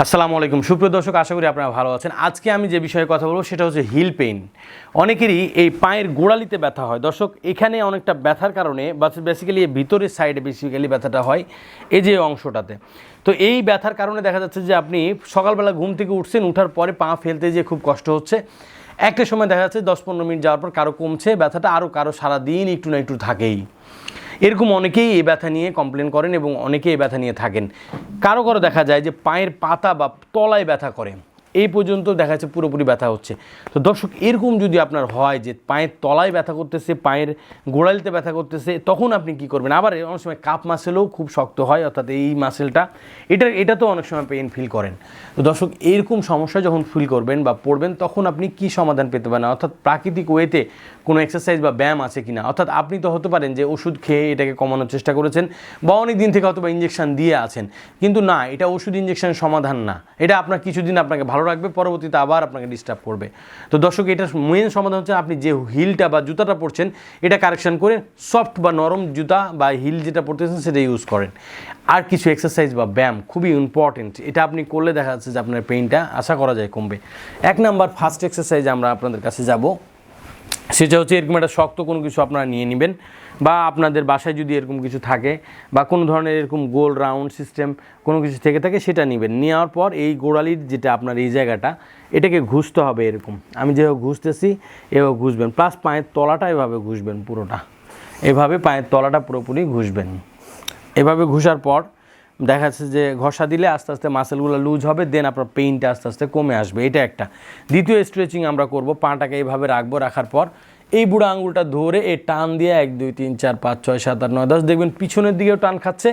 আসসালামু আলাইকুম। সুপ্রিয় দর্শক, আশা করি আপনারা ভালো আছেন। আজকে আমি যে বিষয়ে কথা বলব সেটা হচ্ছে হিল পেইন। অনেকেরই এই পায়ের গোড়ালিতে ব্যথা হয়। দর্শক, এখানে অনেকটা ব্যথার কারণে বা বেসিক্যালি ভিতরের সাইডে বেসিক্যালি ব্যথাটা হয় এই যে অংশটাতে। তো এই ব্যথার কারণে দেখা যাচ্ছে যে আপনি সকালবেলা ঘুম থেকে উঠছেন, উঠার পরে পা ফেলতে যে খুব কষ্ট হচ্ছে। একটা সময় দেখা যাচ্ছে দশ পনেরো মিনিট যাওয়ার পর কারও কমছে, ব্যথাটা আরও কারও সারাদিন একটু না একটু থাকেই। এরকম অনেকেই এই ব্যথা নিয়ে কমপ্লেন করেন এবং অনেকেই এই ব্যথা নিয়ে থাকেন। কারও কারও দেখা যায় যে পায়ের পাতা বা তলায় ব্যথা করে। এই পর্যন্ত দেখা যাচ্ছে পুরোপুরি ব্যথা হচ্ছে। তো দর্শক, এরকম যদি আপনার হয় যে পায়ের তলায় ব্যথা করতেছে, পায়ের গোড়ালিতে ব্যথা করতেছে, তখন আপনি কি করবেন? আবার অনেক সময় কাপ মাসেলও খুব শক্ত হয়, অর্থাৎ এই মাসেলটা, এটা এটা তো অনেক সময় পেইন ফিল করেন। তো দর্শক, এরকম সমস্যা যখন ফিল করবেন বা পড়বেন, তখন আপনি কি সমাধান পেতে পারেন? অর্থাৎ প্রাকৃতিক ওয়েতে কোনো এক্সারসাইজ বা ব্যায়াম আছে কিনা? অর্থাৎ আপনি তো হতে পারেন যে ওষুধ খেয়ে এটাকে কমানোর চেষ্টা করেছেন বা অনেক দিন থেকে হয়তো বা ইঞ্জেকশন দিয়ে আছেন। কিন্তু না, এটা ওষুধ ইঞ্জেকশনের সমাধান না। এটা আপনার কিছুদিন আপনাকে ভালো রাখবে, পরবর্তীতে আবার আপনাকে ডিস্টার্ব করবে। তো দর্শক এটা মেন সমাধান হচ্ছে আপনি যে হিলটা বা জুতাটা পরছেন, এটা কারেকশন করে সফট বা নরম জুতা বা হিল যেটা পরতেছেন সেটা ইউজ করেন। আর কিছু এক্সারসাইজ বা ব্যায়াম খুবই ইম্পর্টেন্ট এটা আপনি করলে দেখা যাচ্ছে যে আপনার পেইনটা আশা করা যায় কমবে। এক নাম্বার ফার্স্ট এক্সারসাইজ আমরা আপনাদের কাছে যাব। সেটা হচ্ছে এরকম একটা শক্ত কোনো কিছু আপনারা নিয়ে নেবেন বা আপনাদের বাসায় যদি এরকম কিছু থাকে বা কোনো ধরনের এরকম গোল রাউন্ড সিস্টেম কোনো কিছু থেকে থাকে সেটা নেবেন। নেওয়ার পর এই গোড়ালির যেটা আপনার এই জায়গাটা, এটাকে ঘুষতে হবে এরকম। আমি যেভাবে ঘুষতেছি, এভাবে ঘুষবেন। প্লাস পায়ের তলাটা এভাবে ঘুষবেন পুরোটা। এভাবে পায়ের তলাটা পুরোপুরি ঘুষবেন। এভাবে ঘুষার পর দেখা যাচ্ছে যে ঘষা দিলে আস্তে আস্তে মাসেলগুলো লুজ হবে দেন আপনার পেইনটা আস্তে আস্তে কমে আসবে। এটা একটা। দ্বিতীয় স্ট্রেচিং আমরা করব, পাটাকে এইভাবে রাখব রাখার পর। এই বুড়ো আঙুলটা ধরে এই টান দিয়ে এক, দুই, তিন, চার, পাঁচ, ছয়, সাত, আট, নয়, দশ, দেখবেন পিছনের দিকেও টান খাচ্ছে,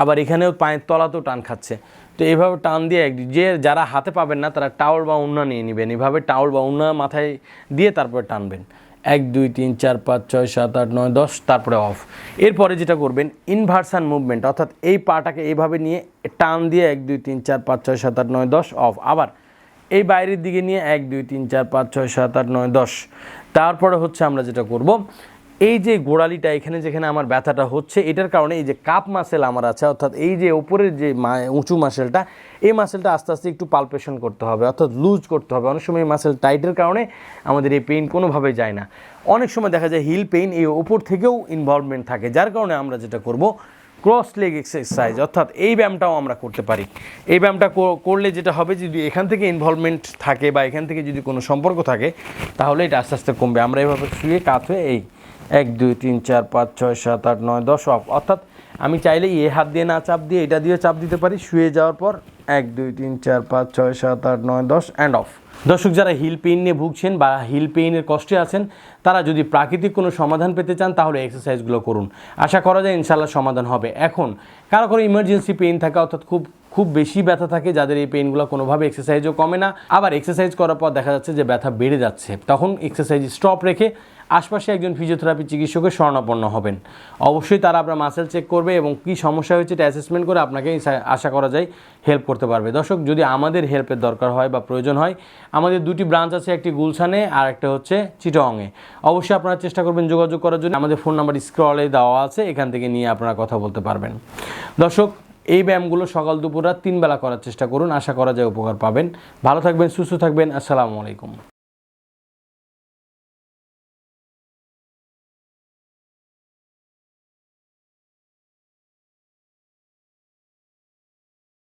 আবার এখানেও পায়ের তলাতেও টান খাচ্ছে। তো এইভাবে টান দিয়ে এক, যে যারা হাতে পাবেন না, তারা টাওয়াল বা উন্না নিয়ে নেবেন। এভাবে টাওয়াল বা উন্না মাথায় দিয়ে তারপরে টানবেন। এক, দুই, তিন, চার, পাঁচ, ছয়, সাত, আট, নয়, দশ, তারপরে অফ এরপরে যেটা করবেন ইনভার্সান মুভমেন্ট অর্থাৎ এই পাটাকে এইভাবে নিয়ে টান দিয়ে এক, দুই, তিন, চার, পাঁচ, ছয়, সাত, আট, নয়, দশ অফ আবার এই বাইরের দিকে নিয়ে এক, দুই, তিন, চার, পাঁচ, ছয়, সাত, আট, নয়, দশ। তারপরে হচ্ছে আমরা যেটা করব এই যে গোড়ালিটা এখানে যেখানে আমার ব্যথাটা হচ্ছে, এটার কারণে এই যে কাপ মাসেল আমার আছে, অর্থাৎ এই যে ওপরের যে উঁচু মাসেলটা এই মাসেলটা আস্তে আস্তে একটু পালপেশন করতে হবে, অর্থাৎ লুজ করতে হবে। অনেক সময় এই মাসেল টাইটের কারণে আমাদের এই পেইন কোনোভাবে যায় না। অনেক সময় দেখা যায় হিল পেইন এই ওপর থেকেও ইনভলভমেন্ট থাকে, যার কারণে আমরা যেটা করব ক্রস লেগ এক্সারসাইজ অর্থাৎ এই ব্যায়ামটাও আমরা করতে পারি। এই ব্যায়ামটা করলে যেটা হবে, যদি এখান থেকে ইনভলভমেন্ট থাকে বা এখান থেকে যদি কোনো সম্পর্ক থাকে, তাহলে এটা আস্তে আস্তে কমবে। আমরা এভাবে শুয়ে কাত হয়ে এই এক, দুই, তিন, চার, পাঁচ, ছয়, সাত, আট, নয়, দশ অর্থাৎ আমি চাইলে এ হাত দিয়ে না চাপ দিয়ে এটা দিয়ে চাপ দিতে পারি, শুয়ে যাওয়ার পর এক, দুই, তিন, চার, পাঁচ, ছয়, সাত, আট, নয়, দশ অ্যান্ড অফ দর্শক, যারা হিল পেইন নিয়ে ভুগছেন বা হিল পেইনের কষ্টে আছেন, তারা যদি প্রাকৃতিক কোনো সমাধান পেতে চান, তাহলে এক্সারসাইজগুলো করুন। আশা করা যায় ইনশাল্লাহ সমাধান হবে। এখন, কারও কারও ইমার্জেন্সি পেইন থাকে, অর্থাৎ খুব খুব বেশি ব্যথা থাকে, যাদের এই পেইনগুলো কোনোভাবে এক্সারসাইজও কমে না। আবার এক্সারসাইজ করার পর দেখা যাচ্ছে যে ব্যথা বেড়ে যাচ্ছে। তখন এক্সারসাইজ স্টপ রেখে আশপাশে একজন ফিজিওথেরাপি চিকিৎসকের শরণাপন্ন হবেন। অবশ্যই তারা আপনার মাসেল চেক করবে এবং কী সমস্যা হয়েছে এটা অ্যাসেসমেন্ট করে আপনাকে আশা করা যায় হেল্প করতে পারবে। দর্শক, যদি আমাদের হেল্পের দরকার হয় বা প্রয়োজন হয়, আমাদের দুটি ব্রাঞ্চ আছে, একটি গুলশানে আর একটা হচ্ছে চিটংয়ে। অবশ্যই আপনারা চেষ্টা করবেন যোগাযোগ করার জন্য। আমাদের ফোন নাম্বার স্ক্রলে দেওয়া আছে, এখান থেকে নিয়ে আপনারা কথা বলতে পারবেন। দর্শক, এই ব্যায়ামগুলো সকাল দুপুর রাত তিন বেলা করার চেষ্টা করুন। আশা করা যায় উপকার পাবেন। ভালো থাকবেন, সুস্থ থাকবেন। আসসালামু আলাইকুম।